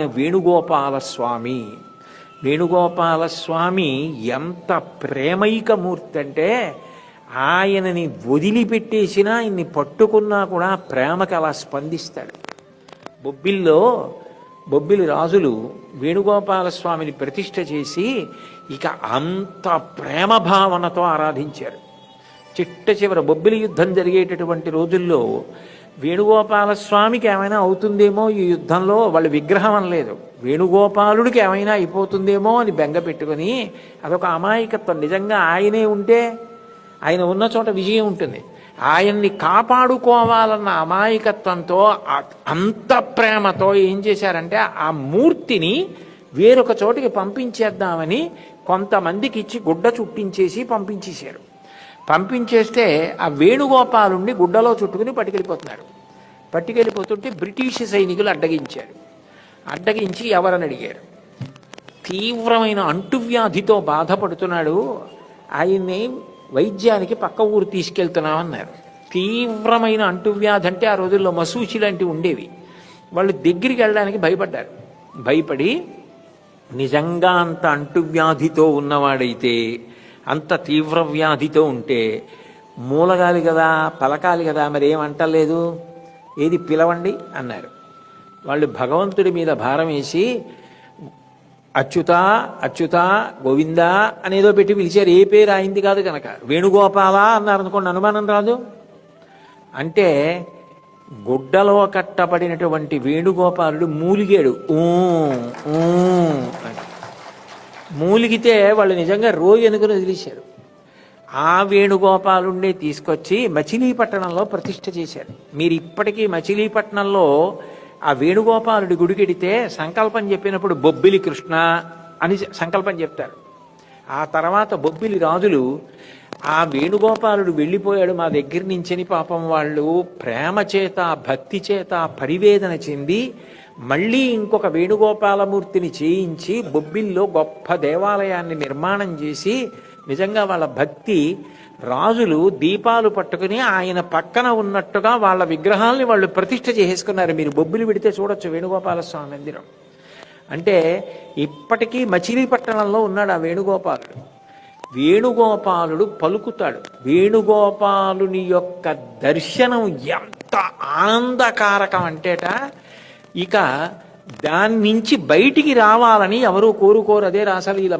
వేణుగోపాల స్వామి వేణుగోపాల స్వామి ఎంత ప్రేమైకమూర్తి అంటే ఆయనని వదిలిపెట్టేసినా ఆయన్ని పట్టుకున్నా కూడా ప్రేమకి అలా స్పందిస్తాడు. బొబ్బిల్లో బొబ్బిలి రాజులు వేణుగోపాల స్వామిని ప్రతిష్ఠ చేసి ఇక అంత ప్రేమ భావనతో ఆరాధించారు. చిట్ట చివర బొబ్బిలి యుద్ధం జరిగేటటువంటి రోజుల్లో వేణుగోపాల స్వామికి ఏమైనా అవుతుందేమో ఈ యుద్ధంలో వాళ్ళ విగ్రహం అనలేదు. వేణుగోపాలుడికి ఏమైనా అయిపోతుందేమో అని బెంగ పెట్టుకొని అదొక అమాయకత్వం. నిజంగా ఆయనే ఉంటే ఆయన ఉన్న చోట విజయం ఉంటుంది. ఆయన్ని కాపాడుకోవాలన్న అమాయకత్వంతో అంత ప్రేమతో ఏం చేశారంటే ఆ మూర్తిని వేరొక చోటికి పంపించేద్దామని కొంతమందికి ఇచ్చి గుడ్డ చుట్టించేసి పంపించేశారు. పంపించేస్తే ఆ వేణుగోపాలుణ్ణి గుడ్డలో చుట్టుకుని పట్టుకెళ్ళిపోతున్నారు పట్టుకెళ్ళిపోతుంటే బ్రిటిష్ సైనికులు అడ్డగించారు. అడ్డగించి ఎవరని అడిగారు? తీవ్రమైన అంటువ్యాధితో బాధపడుతున్నాడు. ఆయన్ని వైద్యానికి పక్క ఊరు తీసుకెళ్తున్నామన్నారు తీవ్రమైన అంటువ్యాధి అంటే ఆ రోజుల్లో మసూచి లాంటివి ఉండేవి. వాళ్ళు దగ్గరికి వెళ్ళడానికి భయపడ్డారు. భయపడి నిజంగా అంత అంటువ్యాధితో ఉన్నవాడైతే అంత తీవ్ర వ్యాధితో ఉంటే మూలగాలి కదా పలకాలి కదా మరి ఏమంటలేదు ఏది పిలవండి? అన్నారు. వాళ్ళు భగవంతుడి మీద భారం వేసి అచ్యుత అచ్యుత గోవింద అనేదో పెట్టి పిలిచారు. ఏ పేరు అయింది కాదు కనుక. వేణుగోపాల అన్నారు అనుకోండి అనుమానం రాదు. అంటే గుడ్డలో కట్టబడినటువంటి వేణుగోపాలుడు మూలిగాడు. ఊ ఊ అని. మూలిగితే వాళ్ళు నిజంగా రోజు ఎనుకుని వదిలేశారు? ఆ వేణుగోపాలుణ్ణి తీసుకొచ్చి మచిలీపట్నంలో ప్రతిష్ఠ చేశారు. మీరు ఇప్పటికీ మచిలీపట్నంలో ఆ వేణుగోపాలుడి గుడికెడితే సంకల్పం చెప్పినప్పుడు బొబ్బిలి కృష్ణ అని సంకల్పం చెప్తారు. ఆ తర్వాత బొబ్బిలి రాజులు ఆ వేణుగోపాలుడు వెళ్ళిపోయాడు మా దగ్గర నుంచని పాపం వాళ్ళు ప్రేమ చేత భక్తి చేత పరివేదన చెంది మళ్ళీ ఇంకొక వేణుగోపాలమూర్తిని చేయించి బొబ్బిల్లో గొప్ప దేవాలయాన్ని నిర్మాణం చేసి నిజంగా వాళ్ళ భక్తి రాజులు దీపాలు పట్టుకుని ఆయన పక్కన ఉన్నట్టుగా వాళ్ళ విగ్రహాల్ని వాళ్ళు ప్రతిష్ఠ చేసుకున్నారు మీరు బొబ్బిలి పెడితే చూడొచ్చు వేణుగోపాల స్వామి మందిరం. అంటే ఇప్పటికీ మచిలీపట్టణంలో ఉన్నాడు ఆ వేణుగోపాలుడు. వేణుగోపాలుడు పలుకుతాడు. వేణుగోపాలుని యొక్క దర్శనం ఎంత ఆనందకారకం అంటేట ఇక దాని నుంచి బయటికి రావాలని ఎవరు కోరుకోరు. అదే రాసలీల